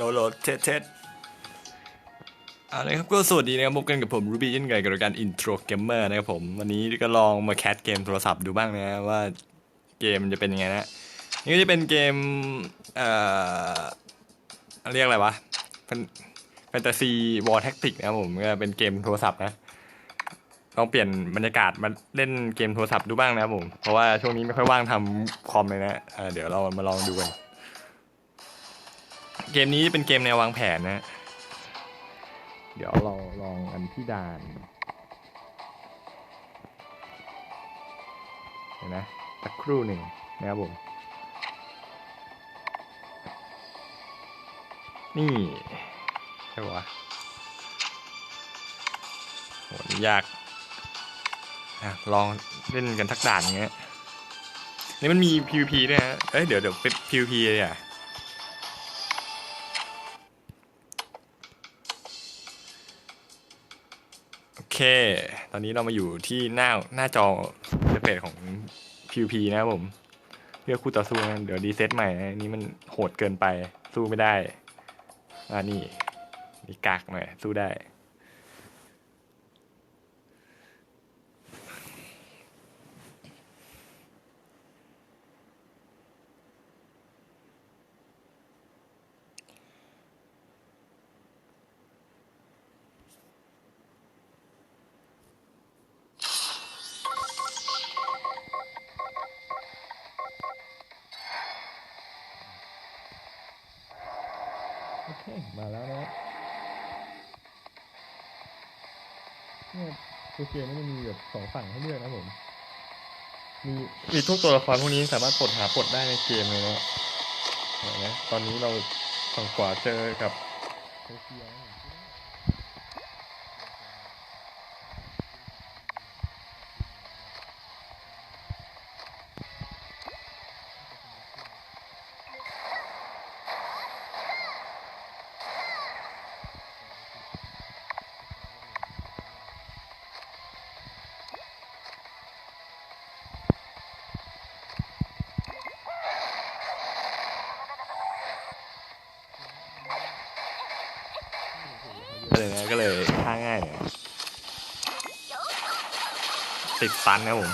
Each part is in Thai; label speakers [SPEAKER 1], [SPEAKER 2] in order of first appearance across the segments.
[SPEAKER 1] โหลโลเทสเทสเอาเลยครับก็สวัสดีนะครับพบกันกับผมรูบี้ยันไงกับรายการ Intro Gamer นะครับผม วันนี้ก็ลองมาแคสเกมโทรศัพท์ดูบ้างนะว่าเกมมันจะเป็นยังไงนะ นี่ก็จะเป็นเกม เอ่อ เรียกอะไรวะแฟนตาซีวอร์แท็กติกนะครับผมก็เป็นเกมโทรศัพท์นะลองเปลี่ยนบรรยากาศมาเล่นเกมโทรศัพท์ดูบ้างนะครับผม เพราะว่าช่วงนี้ไม่ค่อยว่างทำคอมเลยนะเเดี๋ยวเรามาลองดูกัน เกมนี้เป็นเกมแนววางแผนนะ เดี๋ยวเราลองอันที่ด่านเห็นนะสักครู่หนึ่งนะครับผม นี่ใช่ปะโหนี่ยากอะลองเล่นกันทักด่านอย่างเงี้ย นี่มันมี PVP ด้วยฮะ เอ้ย เดี๋ยวเดี๋ยวเป็น PVP เลยอะ เค ตอนนี้เรามาอยู่ที่หน้าหน้าจอเปเพจของ PVP นะครับผม เพื่อคู่ต่อสู้นะเดี๋ยวดีเซตใหม่นะนี่มันโหดเกินไปสู้ไม่ได้ อ่านี่นี่กากหน่อยสู้ได้ โอเค มาแล้วนะเนี่ยตัวเกมมันจะมีแบบสองฝั่งให้เลือกนะผม มีมีทุกตัวละครพวกนี้สามารถปลดหาปลดได้ในเกมเลยนะนไหมตอนนี้เราฝั่งขวาเจอกับโตเกียว ก็เลยนะก็เลยท่าง่ายหน่อยติดฟันนะผม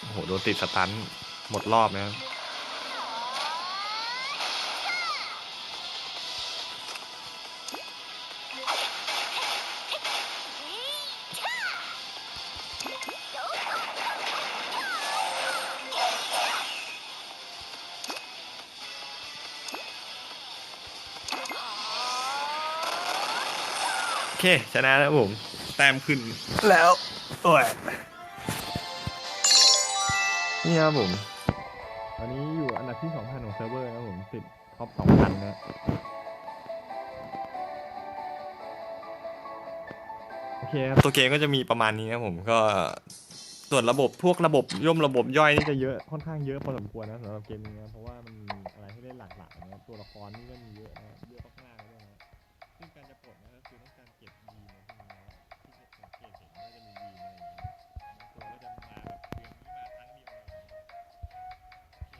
[SPEAKER 1] โอ้โหโดนติดสตันหมดรอบนะครับ เคชนะแล้วผม แต้มขึ้น แล้วโอ้ยนี่ครับผมตอนนี้อยู่อันดับที่ 2,000 ของเซิร์ฟเวอร์นะครับผมติดท็อป 2,000 นะโอเคครับตัวเกมก็จะมีประมาณนี้นะครับผมก็ส่วนระบบพวกระบบย่อมระบบย่อยนี่จะเยอะค่อนข้างเยอะพอสมควรนะสำหรับเกมนี้นะเพราะว่ามันมีอะไรให้เล่นหลากหลายนะครับตัวละครนี่ก็มีเยอะนะเยอะมากๆเลยนะ ซึ่งการจะปลดนะก็คือต้องการเก็บดีมาพวกนี้นะที่สังเกตเห็นว่าจะมีดีอะไรอย่างนี้บางตัวก็จะมาแบบเดือนนี้มาครั้งเดียวอะไรอย่างเงี้ยโอเค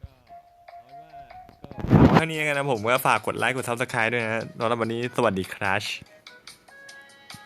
[SPEAKER 1] ก็เอาเป็นว่าก็ เท่านี้กันนะผมก็ฝากกดไลค์กดซับสไคร b e ด้วยนะสำหรับวันนี้สวัสดีครับ